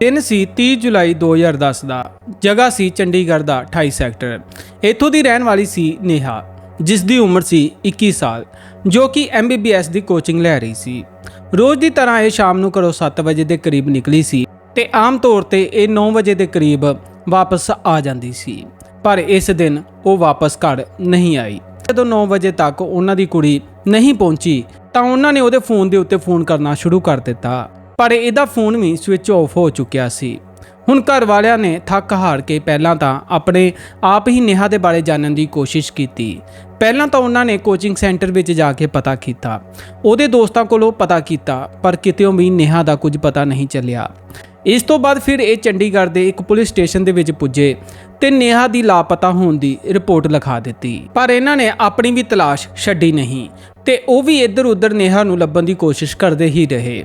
ਦਿਨ ਸੀ 30 ਜੁਲਾਈ 2010 ਦਾ। ਜਗ੍ਹਾ ਸੀ ਚੰਡੀਗੜ੍ਹ ਦਾ 28 ਸੈਕਟਰ। ਇੱਥੋਂ ਦੀ ਰਹਿਣ ਵਾਲੀ ਸੀ ਨੇਹਾ, ਜਿਸ ਦੀ ਉਮਰ ਸੀ 21 ਸਾਲ, ਜੋ ਕਿ MBBS ਦੀ ਕੋਚਿੰਗ ਲੈ ਰਹੀ ਸੀ। ਰੋਜ਼ ਦੀ ਤਰ੍ਹਾਂ ਇਹ ਸ਼ਾਮ ਨੂੰ ਘਰੋਂ 7 ਵਜੇ ਦੇ ਕਰੀਬ ਨਿਕਲੀ ਸੀ ਤੇ ਆਮ ਤੌਰ ਤੇ ਇਹ 9 ਵਜੇ ਦੇ ਕਰੀਬ ਵਾਪਸ ਆ ਜਾਂਦੀ ਸੀ। ਪਰ ਇਸ ਦਿਨ ਉਹ ਵਾਪਸ ਘਰ ਨਹੀਂ ਆਈ। ਜਦੋਂ 9 ਵਜੇ ਤੱਕ ਉਹਨਾਂ ਦੀ ਕੁੜੀ ਨਹੀਂ ਪਹੁੰਚੀ, ਤਾਂ ਉਹਨਾਂ ਨੇ ਉਹਦੇ ਫੋਨ ਦੇ ਉੱਤੇ ਫੋਨ ਕਰਨਾ ਸ਼ੁਰੂ ਕਰ ਦਿੱਤਾ। ਪਰ ਇਹਦਾ ਫੋਨ ਵੀ ਸਵਿਚ ਆਫ ਹੋ ਚੁੱਕਿਆ ਸੀ। ਹੁਣ ਘਰ ਵਾਲਿਆਂ ਨੇ ਥੱਕ ਹਾਰ ਕੇ ਪਹਿਲਾਂ ਤਾਂ ਆਪਣੇ ਆਪ ਹੀ ਨੇਹਾ ਦੇ ਬਾਰੇ ਜਾਣਨ ਦੀ ਕੋਸ਼ਿਸ਼ ਕੀਤੀ। ਪਹਿਲਾਂ ਤਾਂ ਉਹਨਾਂ ਨੇ ਕੋਚਿੰਗ ਸੈਂਟਰ ਵਿੱਚ ਜਾ ਕੇ ਪਤਾ ਕੀਤਾ। ਉਹਦੇ ਦੋਸਤਾਂ ਕੋਲੋਂ ਪਤਾ ਕੀਤਾ, ਪਰ ਕਿਤੇੋਂ ਵੀ ਨੇਹਾ ਦਾ ਕੁਝ ਪਤਾ ਨਹੀਂ ਚੱਲਿਆ। ਇਸ ਤੋਂ ਬਾਅਦ ਫਿਰ ਇਹ ਚੰਡੀਗੜ੍ਹ ਦੇ ਇੱਕ ਪੁਲਿਸ ਸਟੇਸ਼ਨ ਦੇ ਵਿੱਚ ਪੁੱਜੇ ਤੇ ਨੇਹਾ ਦੀ ਲਾਪਤਾ ਹੋਣ ਦੀ ਰਿਪੋਰਟ ਲਿਖਾ ਦਿੱਤੀ। ਪਰ ਇਹਨਾਂ ਨੇ ਆਪਣੀ ਵੀ ਤਲਾਸ਼ ਛੱਡੀ ਨਹੀਂ। ਤੇ ਉਹ ਵੀ ਇੱਧਰ ਉੱਧਰ ਨੇਹਾ ਨੂੰ ਲੱਭਣ ਦੀ ਕੋਸ਼ਿਸ਼ ਕਰਦੇ ਹੀ ਰਹੇ।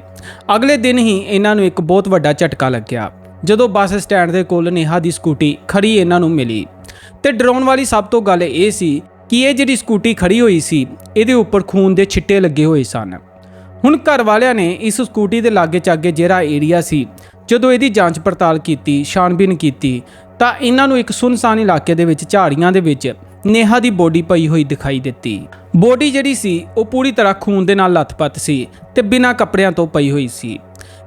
ਅਗਲੇ ਦਿਨ ਹੀ ਇਹਨਾਂ ਨੂੰ ਇੱਕ ਬਹੁਤ ਵੱਡਾ ਝਟਕਾ ਲੱਗਿਆ, ਜਦੋਂ ਬੱਸ ਸਟੈਂਡ ਦੇ ਕੋਲ ਨੇਹਾ ਦੀ ਸਕੂਟੀ ਖੜੀ ਇਹਨਾਂ ਨੂੰ ਮਿਲੀ। ਤੇ ਡਰਾਉਣ ਵਾਲੀ ਸਭ ਤੋਂ ਗੱਲ ਇਹ ਸੀ ਕਿ ਇਹ ਜਿਹੜੀ ਸਕੂਟੀ ਖੜੀ ਹੋਈ ਸੀ, ਇਹਦੇ ਉੱਪਰ ਖੂਨ ਦੇ ਛਿੱਟੇ ਲੱਗੇ ਹੋਏ ਸਨ। ਹੁਣ ਘਰ ਵਾਲਿਆਂ ਨੇ ਇਸ ਸਕੂਟੀ ਦੇ ਲਾਗੇ ਚਾਗੇ ਜਿਹੜਾ ਏਰੀਆ ਸੀ, ਜਦੋਂ ਇਹਦੀ ਜਾਂਚ ਪੜਤਾਲ ਕੀਤੀ, ਛਾਣਬੀਨ ਕੀਤੀ, ਤਾਂ ਇਹਨਾਂ ਨੂੰ ਇੱਕ ਸੁਨਸਾਨ ਇਲਾਕੇ ਦੇ ਵਿੱਚ, ਝਾੜੀਆਂ ਦੇ ਵਿੱਚ ਨੇਹਾ ਦੀ ਬੋਡੀ ਪਈ ਹੋਈ ਦਿਖਾਈ ਦਿੱਤੀ। ਬੋਡੀ ਜਿਹੜੀ ਸੀ, ਉਹ ਪੂਰੀ ਤਰ੍ਹਾਂ ਖੂਨ ਦੇ ਨਾਲ ਲੱਥਪੱਥ ਸੀ ਤੇ ਬਿਨਾਂ ਕੱਪੜਿਆਂ ਤੋਂ ਪਈ ਹੋਈ ਸੀ।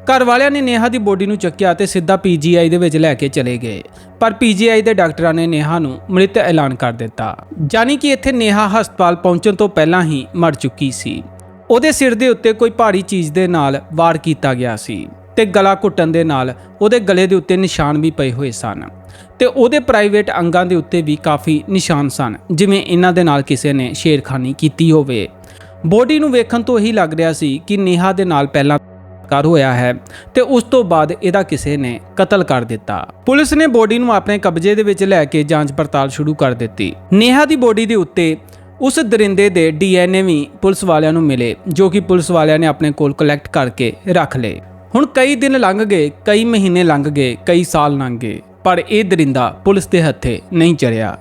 ਘਰ ਵਾਲਿਆਂ ਨੇ ਨੇਹਾ ਦੀ ਬੋਡੀ ਨੂੰ ਚੱਕਿਆ ਤੇ ਸਿੱਧਾ ਪੀਜੀਆਈ ਦੇ ਵਿੱਚ ਲੈ ਕੇ ਚਲੇ ਗਏ। ਪਰ ਪੀਜੀਆਈ ਦੇ ਡਾਕਟਰਾਂ ਨੇ ਨੇਹਾ ਨੂੰ ਮ੍ਰਿਤ ਐਲਾਨ ਕਰ ਦਿੱਤਾ। ਜਾਨੀ ਕਿ ਇੱਥੇ ਨੇਹਾ ਹਸਪਤਾਲ ਪਹੁੰਚਣ ਤੋਂ ਪਹਿਲਾਂ ਹੀ ਮਰ ਚੁੱਕੀ ਸੀ। ਉਹਦੇ ਸਿਰ ਦੇ ਉੱਤੇ ਕੋਈ ਭਾਰੀ ਚੀਜ਼ ਦੇ ਨਾਲ ਵਾਰ ਕੀਤਾ ਗਿਆ ਸੀ। ਤੇ ਗਲਾ ਘੁੱਟਣ ਦੇ ਨਾਲ ਉਹਦੇ ਗਲੇ ਦੇ ਉੱਤੇ ਨਿਸ਼ਾਨ ਵੀ ਪਏ ਹੋਏ ਸਨ ਤੇ ਉਹਦੇ ਪ੍ਰਾਈਵੇਟ ਅੰਗਾਂ ਦੇ ਉੱਤੇ ਵੀ ਕਾਫੀ ਨਿਸ਼ਾਨ ਸਨ, ਜਿਵੇਂ ਇਹਨਾਂ ਦੇ ਨਾਲ ਕਿਸੇ ਨੇ ਸ਼ੇਰਖਾਨੀ ਕੀਤੀ ਹੋਵੇ। ਬੋਡੀ ਨੂੰ ਵੇਖਣ ਤੋਂ ਇਹੀ ਲੱਗ ਰਿਹਾ ਸੀ ਕਿ ਨੇਹਾ ਦੇ ਨਾਲ ਪਹਿਲਾਂ ਕਰ ਹੋਇਆ ਹੈ ਤੇ ਉਸ ਤੋਂ ਬਾਅਦ ਇਹਦਾ ਕਿਸੇ ਨੇ ਕਤਲ ਕਰ ਦਿੱਤਾ। ਪੁਲਿਸ ਨੇ ਬੋਡੀ ਨੂੰ ਆਪਣੇ ਕਬਜ਼ੇ ਦੇ ਵਿੱਚ ਲੈ ਕੇ ਜਾਂਚ ਪੜਤਾਲ ਸ਼ੁਰੂ ਕਰ ਦਿੱਤੀ। ਨੇਹਾ ਦੀ ਬੋਡੀ ਦੇ ਉੱਤੇ ਉਸ ਦਰਿੰਦੇ ਦੇ ਡੀਐਨਏ ਵੀ ਪੁਲਿਸ ਵਾਲਿਆਂ ਨੂੰ ਮਿਲੇ, ਜੋ ਕਿ ਪੁਲਿਸ ਵਾਲਿਆਂ ਨੇ ਆਪਣੇ ਕੋਲ ਕਲੈਕਟ ਕਰਕੇ ਰੱਖ ਲਏ। ਹੁਣ ਕਈ ਦਿਨ ਲੰਘ ਗਏ, ਕਈ ਮਹੀਨੇ ਲੰਘ ਗਏ, ਕਈ ਸਾਲ ਲੰਘ ਗਏ, ਪਰ ਇਹ ਦਰਿੰਦਾ ਪੁਲਿਸ ਦੇ ਹੱਥੇ ਨਹੀਂ ਚੜਿਆ।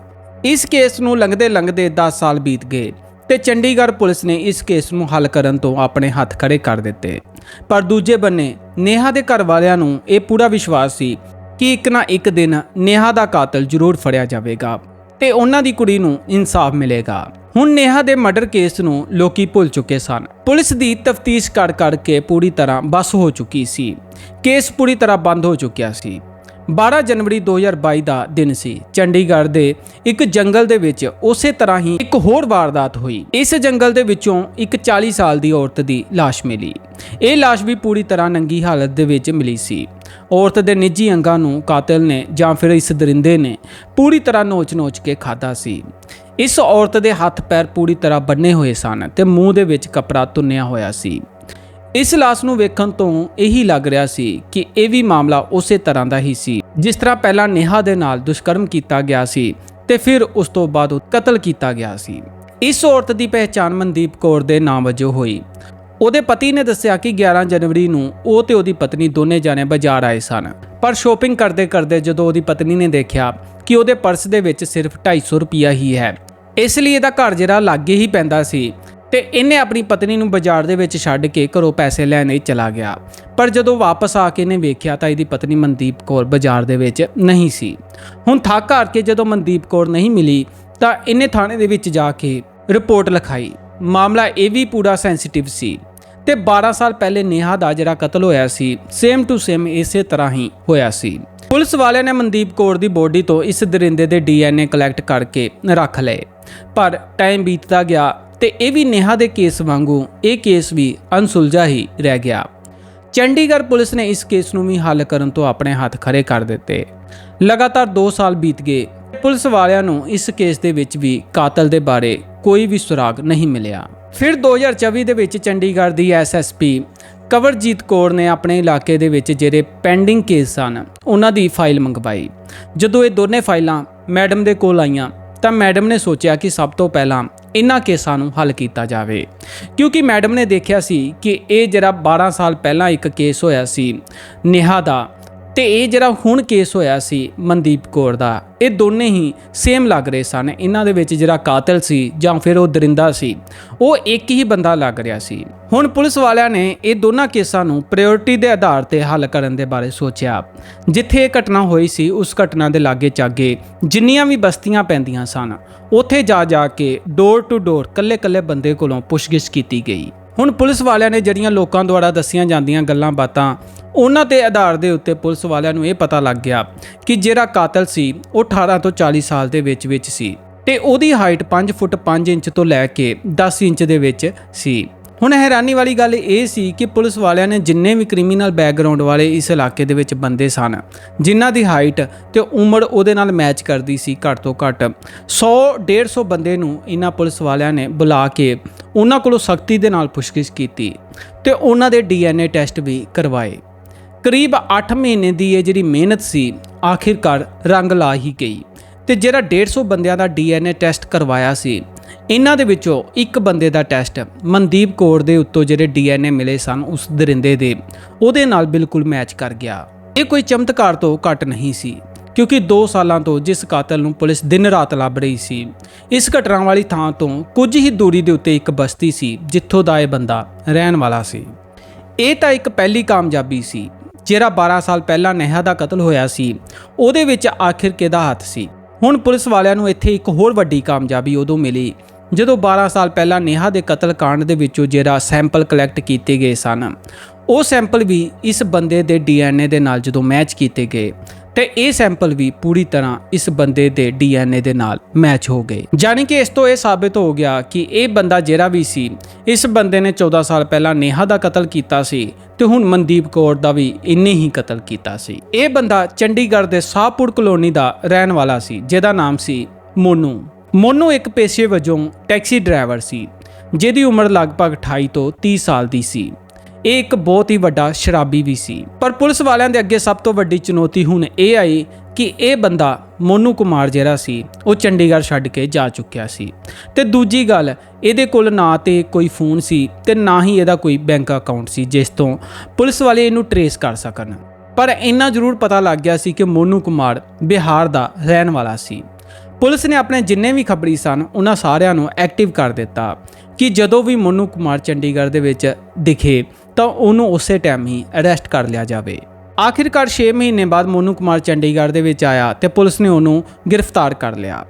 ਇਸ ਕੇਸ ਨੂੰ ਲੰਘਦੇ ਲੰਘਦੇ 10 ਸਾਲ ਬੀਤ ਗਏ ਤੇ ਚੰਡੀਗੜ੍ਹ ਪੁਲਿਸ ਨੇ ਇਸ ਕੇਸ ਨੂੰ ਹੱਲ ਕਰਨ ਤੋਂ ਆਪਣੇ ਹੱਥ ਖੜੇ ਕਰ ਦਿੱਤੇ। ਪਰ ਦੂਜੇ ਬੰਨੇ ਨੇਹਾ ਦੇ ਘਰ ਵਾਲਿਆਂ ਨੂੰ ਇਹ ਪੂਰਾ ਵਿਸ਼ਵਾਸ ਸੀ ਕਿ ਇੱਕ ਨਾ ਇੱਕ ਦਿਨ ਨੇਹਾ ਦਾ ਕਾਤਲ ਜ਼ਰੂਰ ਫੜਿਆ ਜਾਵੇਗਾ ਤੇ ਉਹਨਾਂ ਦੀ ਕੁੜੀ ਨੂੰ ਇਨਸਾਫ ਮਿਲੇਗਾ। ਹੁਣ ਨੇਹਾ ਦੇ ਮਰਡਰ ਕੇਸ ਨੂੰ ਲੋਕੀ ਭੁੱਲ ਚੁੱਕੇ ਸਨ। ਪੁਲਿਸ ਦੀ ਤਫਤੀਸ਼ ਕਰ ਕਰਕੇ ਪੂਰੀ ਤਰ੍ਹਾਂ ਬਸ ਹੋ ਚੁੱਕੀ ਸੀ। ਕੇਸ ਪੂਰੀ ਤਰ੍ਹਾਂ ਬੰਦ ਹੋ ਚੁੱਕਿਆ ਸੀ। 12 ਜਨਵਰੀ 2022 ਦਾ ਦਿਨ ਸੀ। ਚੰਡੀਗੜ੍ਹ ਦੇ ਇੱਕ ਜੰਗਲ ਦੇ ਵਿੱਚ ਉਸੇ ਤਰ੍ਹਾਂ ਹੀ ਇੱਕ ਹੋਰ ਵਾਰਦਾਤ ਹੋਈ। ਇਸ ਜੰਗਲ ਦੇ ਵਿੱਚੋਂ ਇੱਕ 40 ਸਾਲ ਦੀ ਔਰਤ ਦੀ ਲਾਸ਼ ਮਿਲੀ। ਇਹ ਲਾਸ਼ ਵੀ ਪੂਰੀ ਤਰ੍ਹਾਂ ਨੰਗੀ ਹਾਲਤ ਦੇ ਵਿੱਚ ਮਿਲੀ ਸੀ। ਔਰਤ ਦੇ ਨਿੱਜੀ ਅੰਗਾਂ ਨੂੰ ਕਾਤਲ ਨੇ ਜਾਂ ਫਿਰ ਇਸ ਦਰਿੰਦੇ ਨੇ ਪੂਰੀ ਤਰ੍ਹਾਂ ਨੋਚ-ਨੋਚ ਕੇ ਖਾਦਾ ਸੀ। ਇਸ ਔਰਤ ਦੇ ਹੱਥ ਪੈਰ ਪੂਰੀ ਤਰ੍ਹਾਂ ਬੰਨੇ ਹੋਏ ਸਨ ਤੇ ਮੂੰਹ ਦੇ ਵਿੱਚ ਕਪੜਾ ਤੁੰਨਿਆ ਹੋਇਆ ਸੀ। ਇਸ ਲਾਸ਼ ਨੂੰ ਵੇਖਣ ਤੋਂ ਇਹੀ ਲੱਗ ਰਿਹਾ ਸੀ ਕਿ ਇਹ ਵੀ ਮਾਮਲਾ ਉਸੇ ਤਰ੍ਹਾਂ ਦਾ ਹੀ ਸੀ, ਜਿਸ ਤਰ੍ਹਾਂ ਪਹਿਲਾਂ ਨੇਹਾ ਦੇ ਨਾਲ ਦੁਸ਼ਕਰਮ ਕੀਤਾ ਗਿਆ ਸੀ ਤੇ ਫਿਰ ਉਸ ਤੋਂ ਬਾਅਦ ਉਹ ਕਤਲ ਕੀਤਾ ਗਿਆ ਸੀ। ਇਸ ਔਰਤ ਦੀ ਪਹਿਚਾਣ ਮਨਦੀਪ ਕੌਰ ਦੇ ਨਾਮ ਵਜੋਂ ਹੋਈ। ਉਹਦੇ ਪਤੀ ਨੇ ਦੱਸਿਆ ਕਿ 11 ਜਨਵਰੀ ਨੂੰ ਉਹ ਤੇ ਉਹਦੀ ਪਤਨੀ ਦੋਨੇ ਜਾਣੇ ਬਾਜ਼ਾਰ ਆਏ ਸਨ, ਪਰ ਸ਼ੋਪਿੰਗ ਕਰਦੇ ਕਰਦੇ ਜਦੋਂ ਉਹਦੀ ਪਤਨੀ ਨੇ ਦੇਖਿਆ ਕਿ ਉਹਦੇ ਪਰਸ ਦੇ ਵਿੱਚ ਸਿਰਫ 250 ਰੁਪਿਆ ਹੀ ਹੈ ਇਸ ਲਈ ਇਹਦਾ ਘਰ ਜਿਹੜਾ ਲਾਗੇ ਹੀ ਪੈਂਦਾ ਸੀ ਤੇ ਇਹਨੇ ਆਪਣੀ ਪਤਨੀ ਨੂੰ ਬਾਜ਼ਾਰ ਦੇ ਵਿੱਚ ਛੱਡ ਕੇ ਘਰੋਂ ਪੈਸੇ ਲੈਣ ਲਈ ਚਲਾ ਗਿਆ। ਪਰ ਜਦੋਂ ਵਾਪਸ ਆ ਕੇ ਇਹਨੇ ਵੇਖਿਆ ਤਾਂ ਇਹਦੀ ਪਤਨੀ ਮਨਦੀਪ ਕੌਰ ਬਾਜ਼ਾਰ ਦੇ ਵਿੱਚ ਨਹੀਂ ਸੀ। ਹੁਣ ਥੱਕ ਹਾਰ ਕੇ ਜਦੋਂ ਮਨਦੀਪ ਕੌਰ ਨਹੀਂ ਮਿਲੀ ਤਾਂ ਇਹਨੇ ਥਾਣੇ ਦੇ ਵਿੱਚ ਜਾ ਕੇ ਰਿਪੋਰਟ ਲਿਖਾਈ। ਮਾਮਲਾ ਇਹ ਵੀ ਪੂਰਾ ਸੈਂਸਿਟਿਵ ਸੀ ਤੇ 12 ਸਾਲ ਪਹਿਲੇ ਨੇਹਾ ਦਾ ਜਿਹੜਾ ਕਤਲ ਹੋਇਆ ਸੀ ਸੇਮ ਟੂ ਸੇਮ ਇਸੇ ਤਰ੍ਹਾਂ ਹੀ ਹੋਇਆ ਸੀ। ਪੁਲਿਸ ਵਾਲਿਆਂ ਨੇ ਮਨਦੀਪ ਕੌਰ ਦੀ ਬੋਡੀ ਤੋਂ ਇਸ ਦਰਿੰਦੇ ਦੇ ਡੀਐਨਏ ਕਲੈਕਟ ਕਰਕੇ ਰੱਖ ਲਏ। ਪਰ ਟਾਈਮ ਬੀਤਦਾ ਗਿਆ ਤੇ ਇਹ ਵੀ ਨੇਹਾ ਦੇ ਕੇਸ ਵਾਂਗੂ, ਇਹ ਕੇਸ ਵੀ ਅਣਸੁਲਝਾ ਹੀ ਰਹਿ ਗਿਆ। ਚੰਡੀਗੜ੍ਹ ਪੁਲਿਸ ਨੇ ਇਸ ਕੇਸ ਨੂੰ ਵੀ ਹੱਲ ਕਰਨ ਤੋਂ ਆਪਣੇ ਹੱਥ ਖੜੇ ਕਰ ਦਿੱਤੇ। ਲਗਾਤਾਰ 2 ਸਾਲ ਬੀਤ ਗਏ, ਪੁਲਿਸ ਵਾਲਿਆਂ ਨੂੰ ਇਸ ਕੇਸ ਦੇ ਵਿੱਚ ਵੀ ਕਾਤਲ ਦੇ ਬਾਰੇ ਕੋਈ ਵੀ ਸੁਰਾਗ ਨਹੀਂ ਮਿਲਿਆ। ਫਿਰ 2024 ਦੇ ਵਿੱਚ ਚੰਡੀਗੜ੍ਹ ਦੀ ਐਸਐਸਪੀ ਕਵਰਜੀਤ ਕੌਰ ਨੇ ਆਪਣੇ ਇਲਾਕੇ ਦੇ ਵਿੱਚ ਜਿਹੜੇ ਪੈਂਡਿੰਗ ਕੇਸ ਸਨ, ਉਹਨਾਂ ਦੀ ਫਾਈਲ ਮੰਗਵਾਈ। ਜਦੋਂ ਇਹ ਦੋਨੇ ਫਾਈਲਾਂ ਮੈਡਮ ਦੇ ਕੋਲ ਆਈਆਂ, ਤਾਂ ਮੈਡਮ ਨੇ ਸੋਚਿਆ ਕਿ ਸਭ ਤੋਂ ਪਹਿਲਾਂ ਇਹਨਾਂ ਕੇਸਾਂ ਨੂੰ ਹੱਲ ਕੀਤਾ ਜਾਵੇ। ਕਿਉਂਕਿ ਮੈਡਮ ਨੇ ਦੇਖਿਆ ਸੀ ਕਿ ਇਹ ਜਿਹੜਾ 12 ਸਾਲ ਪਹਿਲਾਂ ਇੱਕ ਕੇਸ ਹੋਇਆ ਸੀ, ਨੇਹਾ ਦਾ ਤੇ ਇਹ ਜਿਹੜਾ ਹੁਣ ਕੇਸ ਹੋਇਆ ਸੀ ਮਨਦੀਪ ਕੌਰ ਦਾ, ਇਹ ਦੋਨੇ ਹੀ ਸੇਮ ਲੱਗ ਰਹੇ ਸਨ। ਇਹਨਾਂ ਦੇ ਵਿੱਚ ਜਿਹੜਾ ਕਾਤਲ ਸੀ ਜਾਂ ਫਿਰ ਉਹ ਦਰਿੰਦਾ ਸੀ, ਉਹ ਇੱਕ ਹੀ ਬੰਦਾ ਲੱਗ ਰਿਹਾ ਸੀ। ਹੁਣ ਪੁਲਿਸ ਵਾਲਿਆਂ ਨੇ ਇਹ ਦੋਨਾਂ ਕੇਸਾਂ ਨੂੰ ਪ੍ਰਾਇੋਰਟੀ ਦੇ ਆਧਾਰ ਤੇ ਹੱਲ ਕਰਨ ਦੇ ਬਾਰੇ ਸੋਚਿਆ। ਜਿੱਥੇ ਇਹ ਘਟਨਾ ਹੋਈ ਸੀ, ਉਸ ਘਟਨਾ ਦੇ ਲਾਗੇ ਚਾਗੇ ਜਿੰਨੀਆਂ ਵੀ ਬਸਤੀਆਂ ਪੈਂਦੀਆਂ ਸਨ, ਉੱਥੇ ਜਾ ਜਾ ਕੇ ਡੋਰ ਟੂ ਡੋਰ ਕੱਲੇ-ਕੱਲੇ ਬੰਦੇ ਕੋਲੋਂ ਪੁੱਛਗਿੱਛ ਕੀਤੀ ਗਈ। ਹੁਣ ਪੁਲਿਸ ਵਾਲਿਆਂ ਨੇ ਜਿਹੜੀਆਂ ਲੋਕਾਂ ਦੁਆਰਾ ਦੱਸੀਆਂ ਜਾਂਦੀਆਂ ਗੱਲਾਂ ਬਾਤਾਂ, ਉਹਨਾਂ ਦੇ ਆਧਾਰ ਦੇ ਉੱਤੇ ਪੁਲਿਸ ਵਾਲਿਆਂ ਨੂੰ ਇਹ ਪਤਾ ਲੱਗ ਗਿਆ ਕਿ ਜਿਹੜਾ ਕਾਤਲ ਸੀ, ਉਹ 18 ਤੋਂ 40 ਸਾਲ ਦੇ ਵਿੱਚ ਵਿੱਚ ਸੀ ਤੇ ਉਹਦੀ ਹਾਈਟ 5 ਫੁੱਟ 5 ਇੰਚ ਤੋਂ ਲੈ ਕੇ 10 ਇੰਚ ਦੇ ਵਿੱਚ ਸੀ। ਹੁਣ ਹੈਰਾਨੀ ਵਾਲੀ ਗੱਲ ਇਹ ਸੀ ਕਿ ਪੁਲਿਸ ਵਾਲਿਆਂ ਨੇ ਜਿੰਨੇ ਵੀ ਕ੍ਰਿਮੀਨਲ ਬੈਕਗ੍ਰਾਉਂਡ ਵਾਲੇ ਇਸ ਇਲਾਕੇ ਦੇ ਵਿੱਚ ਬੰਦੇ ਸਨ, ਜਿਨ੍ਹਾਂ ਦੀ ਹਾਈਟ ਤੇ ਉਮਰ ਉਹਦੇ ਨਾਲ ਮੈਚ ਕਰਦੀ ਸੀ ਘੱਟ ਤੋਂ ਘੱਟ 100 150 ਬੰਦੇ ਨੂੰ ਇਹਨਾਂ ਪੁਲਿਸ ਵਾਲਿਆਂ ਨੇ ਬੁਲਾ ਕੇ ਉਹਨਾਂ ਕੋਲੋਂ ਸਖਤੀ ਦੇ ਨਾਲ ਪੁੱਛਗਿੱਛ ਕੀਤੀ ਤੇ ਉਹਨਾਂ ਦੇ ਡੀਐਨਏ ਟੈਸਟ ਵੀ ਕਰਵਾਏ। ਕਰੀਬ 8 ਮਹੀਨੇ ਦੀ ਇਹ ਜਿਹੜੀ ਮਿਹਨਤ ਸੀ, ਆਖਿਰਕਾਰ ਰੰਗ ਲਾ ਹੀ ਗਈ ਤੇ ਜਿਹੜਾ 150 ਬੰਦਿਆਂ ਦਾ ਡੀਐਨਏ ਟੈਸਟ ਕਰਵਾਇਆ ਸੀ ਇਹਨਾਂ ਦੇ ਵਿੱਚੋਂ ਇੱਕ ਬੰਦੇ ਦਾ ਟੈਸਟ ਮਨਦੀਪ ਕੌਰ ਦੇ ਉੱਤੋਂ ਜਿਹੜੇ ਡੀਐਨਏ ਮਿਲੇ ਸਨ, ਉਸ ਦਰਿੰਦੇ ਦੇ, ਉਹਦੇ ਨਾਲ ਬਿਲਕੁਲ ਮੈਚ ਕਰ ਗਿਆ। ਇਹ ਕੋਈ ਚਮਤਕਾਰ ਤੋਂ ਘੱਟ ਨਹੀਂ ਸੀ, ਕਿਉਂਕਿ 2 ਸਾਲਾਂ ਤੋਂ ਜਿਸ ਕਾਤਲ ਨੂੰ ਪੁਲਿਸ ਦਿਨ ਰਾਤ ਲੱਭ ਰਹੀ ਸੀ, ਇਸ ਘਟਨਾ ਵਾਲੀ ਥਾਂ ਤੋਂ ਕੁਝ ਹੀ ਦੂਰੀ ਦੇ ਉੱਤੇ ਇੱਕ ਬਸਤੀ ਸੀ, ਜਿੱਥੋਂ ਦਾ ਇਹ ਬੰਦਾ ਰਹਿਣ ਵਾਲਾ ਸੀ। ਇਹ ਤਾਂ ਇੱਕ ਪਹਿਲੀ ਕਾਮਯਾਬੀ ਸੀ, ਜਿਹੜਾ 12 ਸਾਲ ਪਹਿਲਾਂ ਨੇਹਾ ਦਾ ਕਤਲ ਹੋਇਆ ਸੀ, ਉਹਦੇ ਵਿੱਚ ਆਖਿਰ ਕਿਹਦਾ ਹੱਥ ਸੀ? ਹੁਣ ਪੁਲਿਸ ਵਾਲਿਆਂ ਨੂੰ ਇੱਥੇ ਇੱਕ ਹੋਰ ਵੱਡੀ ਕਾਮਯਾਬੀ ਉਦੋਂ ਮਿਲੀ, ਜਦੋਂ 12 ਸਾਲ ਪਹਿਲਾਂ ਨੇਹਾ ਦੇ ਕਤਲ ਕਾਂਡ ਦੇ ਵਿੱਚੋਂ ਜਿਹੜਾ ਸੈਂਪਲ ਕਲੈਕਟ ਕੀਤੇ ਗਏ ਸਨ। ਉਹ ਸੈਂਪਲ ਵੀ ਇਸ ਬੰਦੇ ਦੇ ਡੀਐਨਏ ਦੇ ਨਾਲ ਜਦੋਂ ਮੈਚ ਕੀਤੇ ਗਏ। ਤੇ ਇਹ ਸੈਂਪਲ ਵੀ ਪੂਰੀ ਤਰ੍ਹਾਂ ਇਸ ਬੰਦੇ ਦੇ ਡੀਐਨਏ ਦੇ ਨਾਲ ਮੈਚ ਹੋ ਗਏ। ਜਾਨੀ ਕਿ ਇਸ ਤੋਂ ਇਹ ਸਾਬਿਤ ਹੋ ਗਿਆ ਕਿ ਇਹ ਬੰਦਾ ਜਿਹੜਾ ਵੀ ਸੀ, ਇਸ ਬੰਦੇ ਨੇ 14 ਸਾਲ ਪਹਿਲਾਂ ਨੇਹਾ ਦਾ ਕਤਲ ਕੀਤਾ ਸੀ ਤੇ ਹੁਣ ਮਨਦੀਪ ਕੌਰ ਦਾ ਵੀ ਇੰਨੇ ਹੀ ਕਤਲ ਕੀਤਾ ਸੀ। ਇਹ ਬੰਦਾ ਚੰਡੀਗੜ੍ਹ ਦੇ ਸਾਹਪੁਰ ਕਲੋਨੀ ਦਾ ਰਹਿਣ ਵਾਲਾ ਸੀ, ਜਿਹਦਾ ਨਾਮ ਸੀ ਮੋਨੂ। ਮੋਨੂ ਇੱਕ ਪੇਸ਼ੇ ਵਜੋਂ ਟੈਕਸੀ ਡਰਾਈਵਰ ਸੀ, ਜਿਹਦੀ ਉਮਰ ਲਗਭਗ 28 ਤੋਂ 30 ਸਾਲ ਦੀ ਸੀ। ਇਹ ਇੱਕ ਬਹੁਤ ਹੀ ਵੱਡਾ ਸ਼ਰਾਬੀ ਵੀ ਸੀ। ਪਰ ਪੁਲਿਸ ਵਾਲਿਆਂ ਦੇ ਅੱਗੇ ਸਭ ਤੋਂ ਵੱਡੀ ਚੁਣੌਤੀ ਹੁਣ ਇਹ ਆਈ ਕਿ ਇਹ ਬੰਦਾ ਮੋਨੂ ਕੁਮਾਰ ਜਿਹੜਾ ਸੀ, ਉਹ ਚੰਡੀਗੜ੍ਹ ਛੱਡ ਕੇ ਜਾ ਚੁੱਕਿਆ ਸੀ। ਤੇ ਦੂਜੀ ਗੱਲ, ਇਹਦੇ ਕੋਲ ਨਾ ਤੇ ਕੋਈ ਫੋਨ ਸੀ ਤੇ ਨਾ ਹੀ ਇਹਦਾ ਕੋਈ ਬੈਂਕ ਅਕਾਊਂਟ ਸੀ, ਜਿਸ ਤੋਂ ਪੁਲਿਸ ਵਾਲੇ ਇਹਨੂੰ ਟਰੇਸ ਕਰ ਸਕਣ। ਪਰ ਇੰਨਾ ਜ਼ਰੂਰ ਪਤਾ ਲੱਗ ਗਿਆ ਸੀ ਕਿ ਮੋਨੂ ਕੁਮਾਰ ਬਿਹਾਰ ਦਾ ਰਹਿਣ ਵਾਲਾ ਸੀ। ਪੁਲਿਸ ਨੇ ਆਪਣੇ ਜਿੰਨੇ ਵੀ ਖਬਰੀ ਸਨ, ਉਹਨਾਂ ਸਾਰਿਆਂ ਨੂੰ ਐਕਟਿਵ ਕਰ ਦਿੱਤਾ ਕਿ ਜਦੋਂ ਵੀ ਮੋਨੂ ਕੁਮਾਰ ਚੰਡੀਗੜ੍ਹ ਦੇ ਵਿੱਚ ਦਿਖੇ ਤਾਂ ਉਹਨੂੰ ਉਸੇ ਟਾਈਮ ਹੀ ਅਰੈਸਟ ਕਰ ਲਿਆ ਜਾਵੇ। ਆਖਿਰਕਾਰ 6 ਮਹੀਨੇ ਬਾਅਦ ਮੋਨੂ ਕੁਮਾਰ ਚੰਡੀਗੜ੍ਹ ਦੇ ਵਿੱਚ ਆਇਆ ਤੇ ਪੁਲਿਸ ਨੇ ਉਹਨੂੰ ਗ੍ਰਿਫਤਾਰ ਕਰ ਲਿਆ।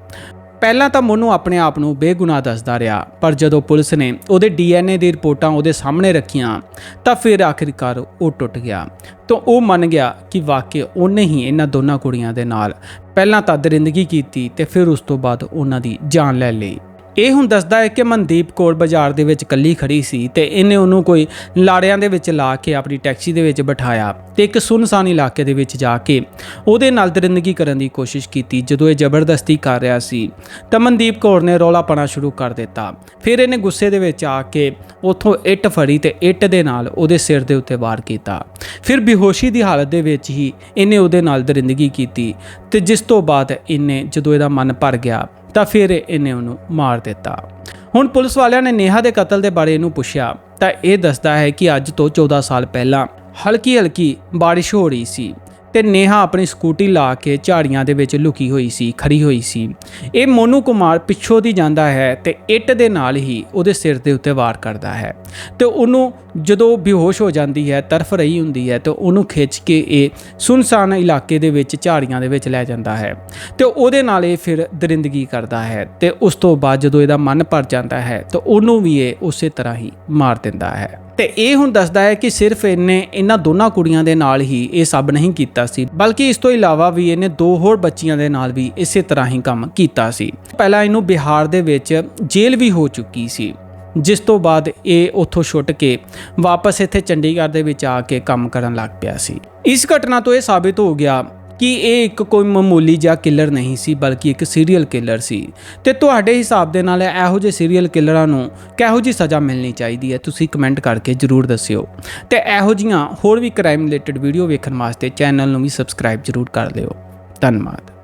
ਪਹਿਲਾਂ ਤਾਂ ਮੋਨੂ ਆਪਣੇ ਆਪ ਨੂੰ ਬੇਗੁਨਾਹ ਦੱਸਦਾ ਰਿਹਾ, ਪਰ ਜਦੋਂ ਪੁਲਿਸ ਨੇ ਉਹਦੇ ਡੀਐਨਏ ਦੀ ਰਿਪੋਰਟਾਂ ਉਹਦੇ ਸਾਹਮਣੇ ਰੱਖੀਆਂ, ਤਾਂ ਫਿਰ ਆਖਿਰਕਾਰ ਉਹ ਟੁੱਟ ਗਿਆ। ਤਾਂ ਉਹ ਮੰਨ ਗਿਆ ਕਿ ਵਾਕਿਆ ਉਹਨੇ ਹੀ ਇਹਨਾਂ ਦੋਨਾਂ ਕੁੜੀਆਂ ਦੇ ਨਾਲ ਪਹਿਲਾਂ ਤਾਂ ਦਰਿੰਦਗੀ ਕੀਤੀ ਤੇ ਫਿਰ ਉਸ ਤੋਂ ਬਾਅਦ ਉਹਨਾਂ ਦੀ ਜਾਨ ਲੈ ਲਈ। ਇਹ ਹੁਣ ਦੱਸਦਾ ਹੈ ਕਿ ਮਨਦੀਪ ਕੌਰ ਬਾਜ਼ਾਰ ਦੇ ਵਿੱਚ ਕੱਲੀ ਖੜੀ ਸੀ ਤੇ ਇਹਨੇ ਉਹਨੂੰ ਕੋਈ ਲਾੜਿਆਂ ਦੇ ਵਿੱਚ ਲਾ ਕੇ ਆਪਣੀ ਟੈਕਸੀ ਦੇ ਵਿੱਚ ਬਿਠਾਇਆ ਤੇ ਇੱਕ ਸੁਨਸਾਨ ਇਲਾਕੇ ਦੇ ਵਿੱਚ ਜਾ ਕੇ ਉਹਦੇ ਨਾਲ ਦਰਿੰਦਗੀ ਕਰਨ ਦੀ ਕੋਸ਼ਿਸ਼ ਕੀਤੀ ਜਦੋਂ ਇਹ ਜ਼ਬਰਦਸਤੀ ਕਰ ਰਿਹਾ ਸੀ। ਤਾਂ ਮਨਦੀਪ ਕੌਰ ਨੇ ਰੌਲਾ ਪਾਣਾ ਸ਼ੁਰੂ ਕਰ ਦਿੱਤਾ। ਫਿਰ ਇਹਨੇ ਗੁੱਸੇ ਦੇ ਵਿੱਚ ਆ ਕੇ ਉੱਥੋਂ ਇੱਟ ਫੜੀ ਤੇ ਇੱਟ ਦੇ ਨਾਲ ਉਹਦੇ ਸਿਰ ਦੇ ਉੱਤੇ ਵਾਰ ਕੀਤਾ। ਫਿਰ ਬੇਹੋਸ਼ੀ ਦੀ ਹਾਲਤ ਦੇ ਵਿੱਚ ਹੀ ਇਹਨੇ ਉਹਦੇ ਨਾਲ ਦਰਿੰਦਗੀ ਕੀਤੀ ਤੇ ਜਿਸ ਤੋਂ ਬਾਅਦ ਇਹਨੇ ਜਦੋਂ ਇਹਦਾ ਮਨ ਭਰ ਗਿਆ ਤਾਂ ਫਿਰ ਇਹਨੇ ਉਹਨੂੰ ਮਾਰ ਦਿੱਤਾ। ਹੁਣ ਪੁਲਿਸ ਵਾਲਿਆਂ ਨੇ ਨੇਹਾ ਦੇ ਕਤਲ ਦੇ ਬਾਰੇ ਇਹਨੂੰ ਪੁੱਛਿਆ, ਤਾਂ ਇਹ ਦੱਸਦਾ ਹੈ ਕਿ ਅੱਜ ਤੋਂ 14 ਸਾਲ ਪਹਿਲਾਂ ਹਲਕੀ ਹਲਕੀ ਬਾਰਿਸ਼ ਹੋ ਰਹੀ ਸੀ। ਤੇ ਨੇਹਾ ਆਪਣੀ ਸਕੂਟੀ ਲਾ ਕੇ ਝਾੜੀਆਂ ਦੇ ਵਿੱਚ ਲੁਕੀ ਹੋਈ ਸੀ, ਖੜੀ ਹੋਈ ਸੀ। ਇਹ ਮੋਨੂ ਕੁਮਾਰ ਪਿੱਛੋਂ ਦੀ ਜਾਂਦਾ ਹੈ ਤੇ ਇੱਟ ਦੇ ਨਾਲ ਹੀ ਉਹਦੇ ਸਿਰ ਦੇ ਉੱਤੇ ਵਾਰ ਕਰਦਾ ਹੈ। ਤੇ ਉਹਨੂੰ ਜਦੋਂ ਬੇਹੋਸ਼ ਹੋ ਜਾਂਦੀ ਹੈ, ਤਰਫ ਰਹੀ ਹੁੰਦੀ ਹੈ, ਤੇ ਉਹਨੂੰ ਖਿੱਚ ਕੇ ਇਹ ਸੁਨਸਾਨ ਇਲਾਕੇ ਦੇ ਵਿੱਚ ਝਾੜੀਆਂ ਦੇ ਵਿੱਚ ਲੈ ਜਾਂਦਾ ਹੈ। ਤੇ ਉਹਦੇ ਨਾਲ ਇਹ ਫਿਰ ਦਰਿੰਦਗੀ ਕਰਦਾ ਹੈ ਤੇ ਉਸ ਤੋਂ ਬਾਅਦ ਜਦੋਂ ਇਹਦਾ ਮਨ ਭਰ ਜਾਂਦਾ ਹੈ, ਤਾਂ ਉਹਨੂੰ ਵੀ ਇਹ ਉਸੇ ਤਰ੍ਹਾਂ ਹੀ ਮਾਰ ਦਿੰਦਾ ਹੈ। ਤੇ ਇਹ ਹੁਣ ਦੱਸਦਾ ਹੈ ਕਿ ਸਿਰਫ ਇਹਨੇ ਇਹਨਾਂ ਦੋਨਾਂ ਕੁੜੀਆਂ ਦੇ ਨਾਲ ਹੀ ਇਹ ਸਭ ਨਹੀਂ ਕੀਤਾ ਸੀ, ਬਲਕਿ ਇਸ ਤੋਂ ਇਲਾਵਾ ਵੀ ਇਹਨੇ ਦੋ ਹੋਰ ਬੱਚੀਆਂ ਦੇ ਨਾਲ ਵੀ ਇਸੇ ਤਰ੍ਹਾਂ ਹੀ ਕੰਮ ਕੀਤਾ ਸੀ। ਪਹਿਲਾਂ ਇਹਨੂੰ ਬਿਹਾਰ ਦੇ ਵਿੱਚ ਜੇਲ੍ਹ ਵੀ ਹੋ ਚੁੱਕੀ ਸੀ, ਜਿਸ ਤੋਂ ਬਾਅਦ ਇਹ ਉੱਥੋਂ ਛੁੱਟ ਕੇ ਵਾਪਸ ਇੱਥੇ ਚੰਡੀਗੜ੍ਹ ਦੇ ਵਿੱਚ ਆ ਕੇ ਕੰਮ ਕਰਨ ਲੱਗ ਪਿਆ ਸੀ। ਇਸ ਘਟਨਾ ਤੋਂ ਇਹ ਸਾਬਿਤ ਹੋ ਗਿਆ ਕਿ ਇਹ ਇੱਕ ਕੋਈ ਮਾਮੂਲੀ ਜਿਹਾ ਕਿਲਰ ਨਹੀਂ ਸੀ, ਬਲਕਿ ਇੱਕ ਸੀਰੀਅਲ ਕਿਲਰ ਸੀ। ਤੇ ਤੁਹਾਡੇ ਹਿਸਾਬ ਦੇ ਨਾਲ ਇਹੋ ਜਿਹੇ ਸੀਰੀਅਲ ਕਿਲਰਾਂ ਨੂੰ ਕਿਹੋ ਜਿਹੀ ਸਜ਼ਾ ਮਿਲਣੀ ਚਾਹੀਦੀ ਹੈ? ਤੁਸੀਂ ਕਮੈਂਟ ਕਰਕੇ ਜਰੂਰ ਦੱਸਿਓ। ਤੇ ਇਹੋ ਜੀਆਂ ਹੋਰ ਵੀ ਕ੍ਰਾਈਮ ਰਿਲੇਟਡ ਵੀਡੀਓ ਵੇਖਣ ਵਾਸਤੇ ਚੈਨਲ ਨੂੰ ਵੀ ਸਬਸਕ੍ਰਾਈਬ ਜਰੂਰ ਕਰ ਲਿਓ। ਧੰਨਵਾਦ।